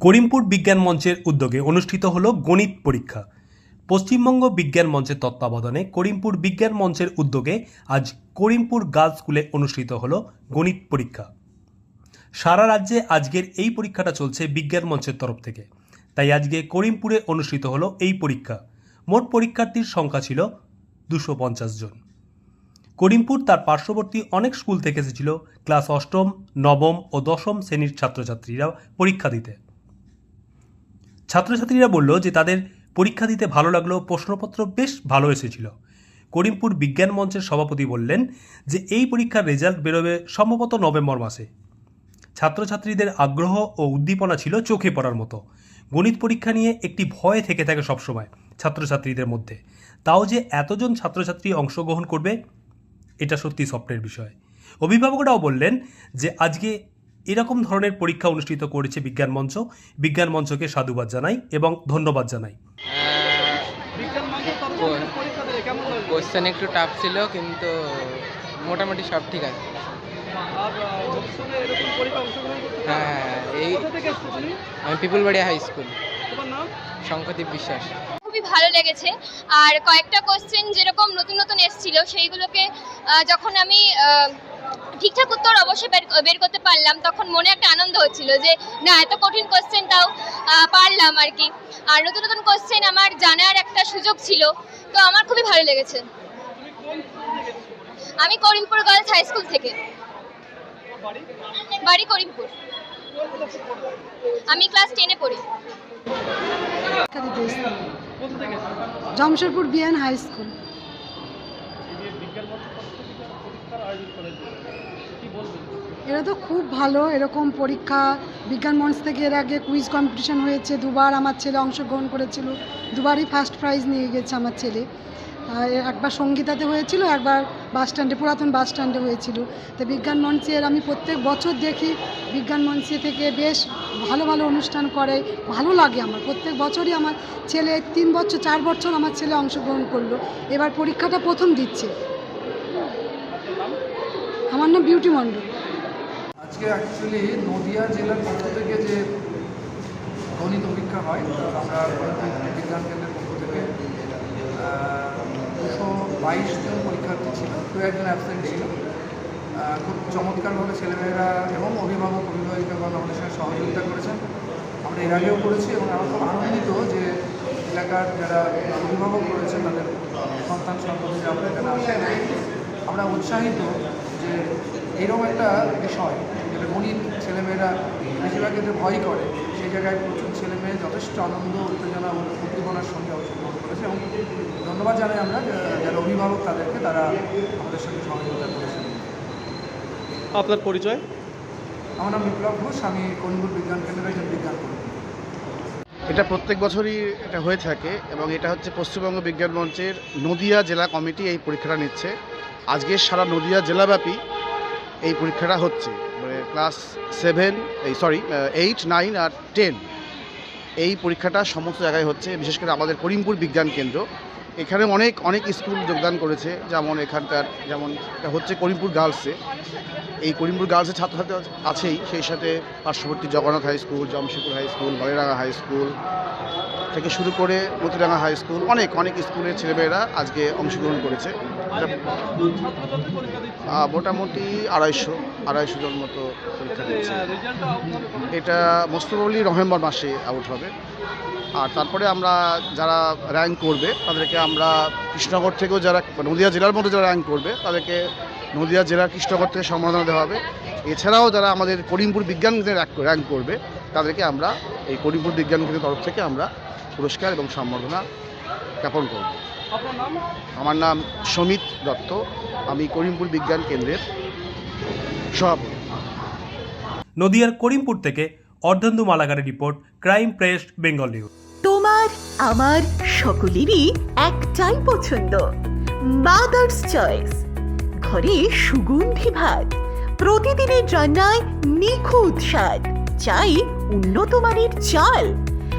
করিমপুর বিজ্ঞান মঞ্চের উদ্যোগে অনুষ্ঠিত হল গণিত পরীক্ষা। পশ্চিমবঙ্গ বিজ্ঞান মঞ্চের তত্ত্বাবধানে করিমপুর বিজ্ঞান মঞ্চের উদ্যোগে আজ করিমপুর গার্লস স্কুলে অনুষ্ঠিত হল গণিত পরীক্ষা। সারা রাজ্যে আজকের এই পরীক্ষাটা চলছে বিজ্ঞান মঞ্চের তরফ থেকে। তাই আজকে করিমপুরে অনুষ্ঠিত হল এই পরীক্ষা। মোট পরীক্ষার্থীর সংখ্যা ছিল দুশো পঞ্চাশ জন। করিমপুর তার পার্শ্ববর্তী অনেক স্কুল থেকে এসেছিল। ক্লাস অষ্টম, নবম ও দশম শ্রেণির ছাত্রছাত্রীরা পরীক্ষা দিতে। ছাত্রছাত্রীরা বলল যে তাদের পরীক্ষা দিতে ভালো লাগল, প্রশ্নপত্র বেশ ভালো এসেছিল। করিমপুর বিজ্ঞান মঞ্চের সভাপতি বললেন যে এই পরীক্ষার রেজাল্ট বেরোবে সম্ভবত নভেম্বর মাসে। ছাত্রছাত্রীদের আগ্রহ ও উদ্দীপনা ছিল চোখে পড়ার মতো। গণিত পরীক্ষা নিয়ে একটি ভয় থেকে থাকে সবসময় ছাত্রছাত্রীদের মধ্যে। তাও যে এতজন ছাত্রছাত্রী অংশগ্রহণ করবে, এটা সত্যি স্বপ্নের বিষয়। অভিভাবকরাও বললেন যে আজকে এরকম ধরনের পরীক্ষা অনুষ্ঠিত করেছে বিজ্ঞান মঞ্চ। বিজ্ঞান মঞ্চকে সাধুবাদ জানাই এবং ধন্যবাদ জানাই। কোশ্চেন একটু টাফ ছিল কিন্তু মোটামুটি সব ঠিক আছে। করতে চাও? হ্যাঁ এই আমি পিপুলবাড়িয়া হাই স্কুল তোমার শঙ্কদীপ বিশ্বাস। খুবই ভালো লেগেছে। আর কয়েকটা কোশ্চেন যেরকম নতুন নতুন এসেছিল সেইগুলোকে যখন আমি ঠিকঠাক উত্তর অবশ্যই বের করতে পারলাম। তখন মনে একটা আনন্দ হচ্ছিল যে, না, এত কঠিন কোশ্চেনটাও পারলাম আর কি। আর নতুন নতুন কোশ্চেন আমার জানার একটা সুযোগ ছিল। তো আমার খুবই ভালো লেগেছে? আমি করিমপুর গার্লস হাই স্কুল থেকে। বাড়ি করিমপুর। আমি ক্লাস টেনে পড়ি? জামশেদপুর বিএন হাই স্কুল এই যে বিজ্ঞান মঞ্চের তরফ থেকে যে পরীক্ষার আয়োজন করেছে কি এটা তো খুব ভালো, এরকম পরীক্ষা, বিজ্ঞান মঞ্চ থেকে এর আগে কুইজ কম্পিটিশন হয়েছে, দুবার আমার ছেলে অংশগ্রহণ করেছিল, দুবারই ফার্স্ট প্রাইজ নিয়ে গেছে আমার ছেলে। একবার সঙ্গীতাতে হয়েছিল, একবার বাস স্ট্যান্ডে পুরাতন বাস স্ট্যান্ডে হয়েছিল। তো বিজ্ঞান মঞ্চের আমি প্রত্যেক বছর দেখি, বিজ্ঞান মঞ্চে থেকে বেশ ভালো ভালো অনুষ্ঠান করে, ভালো লাগে আমার। প্রত্যেক বছরই আমার ছেলে তিন বছর, চার বছর আমার ছেলে অংশগ্রহণ করল। এবার পরীক্ষাটা প্রথম দিচ্ছে। আমার নাম বিউটি মণ্ডল। আজকে অ্যাকচুয়ালি নদিয়া জেলার পক্ষ থেকে যে গণিত পরীক্ষা হয়, আমরা বিজ্ঞান কেন্দ্রের পক্ষ থেকে দুশো বাইশ জন পরীক্ষার্থী ছিল দু একজন অ্যাবসেন্ট ছিল। খুব চমৎকারভাবে ছেলেমেয়েরা এবং অভিভাবক অভিভাবিকাগণ আমাদের সঙ্গে সহযোগিতা করেছেন, আমরা এর আগেও করেছি এবং আমরা খুব আনন্দিত যে এলাকার যারা অভিভাবক রয়েছেন তাদের সন্তান সন্ততি আমরা এখানে আসেন। আমরা উৎসাহিত যে এরকম একটা বিষয় যেটা গণিত ছেলেমেয়েরা বেশিরভাগ ক্ষেত্রে ভয় করে। সেই জায়গায় প্রচুর ছেলেমেয়ে যথেষ্ট আনন্দ উত্তেজনা ও উদ্দীপনার সঙ্গে অংশগ্রহণ করেছে এবং ধন্যবাদ জানাই আমরা যারা অভিভাবক তাদেরকে তারা আমাদের সঙ্গে সহযোগিতা করেছেন। আপনার পরিচয়? আমার নাম বিপ্লব ঘোষ আমি করিমপুর বিজ্ঞান কেন্দ্রের একজন বিজ্ঞান কর্মী। এটা প্রত্যেক বছরই এটা হয়ে থাকে এবং এটা হচ্ছে পশ্চিমবঙ্গ বিজ্ঞান মঞ্চের নদিয়া জেলা কমিটি এই পরীক্ষাটা নিচ্ছে। আজকে সারা নদিয়া জেলাব্যাপী এই পরীক্ষাটা হচ্ছে। মানে ক্লাস সেভেন এই সরি এইট নাইন আর টেন এই পরীক্ষাটা সমস্ত জায়গায় হচ্ছে, বিশেষ করে আমাদের করিমপুর বিজ্ঞান কেন্দ্র। এখানে অনেক অনেক স্কুল যোগদান করেছে, যেমন এখানকার, যেমন হচ্ছে করিমপুর গার্লসে এই করিমপুর গার্লসের ছাত্রছাত্রী আছেই, সেই সাথে পার্শ্ববর্তী Jagannath high school Jamshedpur high school Baliranga high school থেকে শুরু করে মতিরাঙ্গা হাই স্কুল অনেক অনেক স্কুলের ছেলেমেয়েরা আজকে অংশগ্রহণ করেছে। মোটামুটি আড়াইশো আড়াইশো জন মতো পরীক্ষা দিচ্ছে? এটা প্রবলি নভেম্বর মাসে আউট হবে। আর তারপরে আমরা যারা র্যাঙ্ক করবে, তাদেরকে আমরা কৃষ্ণনগর থেকেও যারা নদীয়া জেলার মধ্যে যারা র্যাঙ্ক করবে, তাদেরকে নদীয়া জেলার কৃষ্ণনগর থেকে সম্মাননা দেওয়া হবে। এছাড়াও যারা আমাদের করিমপুর বিজ্ঞান র্যাঙ্ক করবে, তাদেরকে আমরা এই করিমপুর বিজ্ঞান কেন্দ্রের তরফ থেকে আমরা পুরস্কার এবং সম্বর্ধনা জ্ঞাপন করব। আমার নাম সমিত দত্ত। আমি করিমপুর বিজ্ঞান কেন্দ্রের সভাপতি। নদিয়ার করিমপুর থেকে Ardhendu মালাগারের report crime press Bengal news. তোমার আমার সকলেরই একটাই পছন্দ। মাদার্স চয়েস ঘরে সুগন্ধি ভাত। প্রতিদিনের রান্নায় নিখুঁত স্বাদ। চাই উন্নত মানের চাল।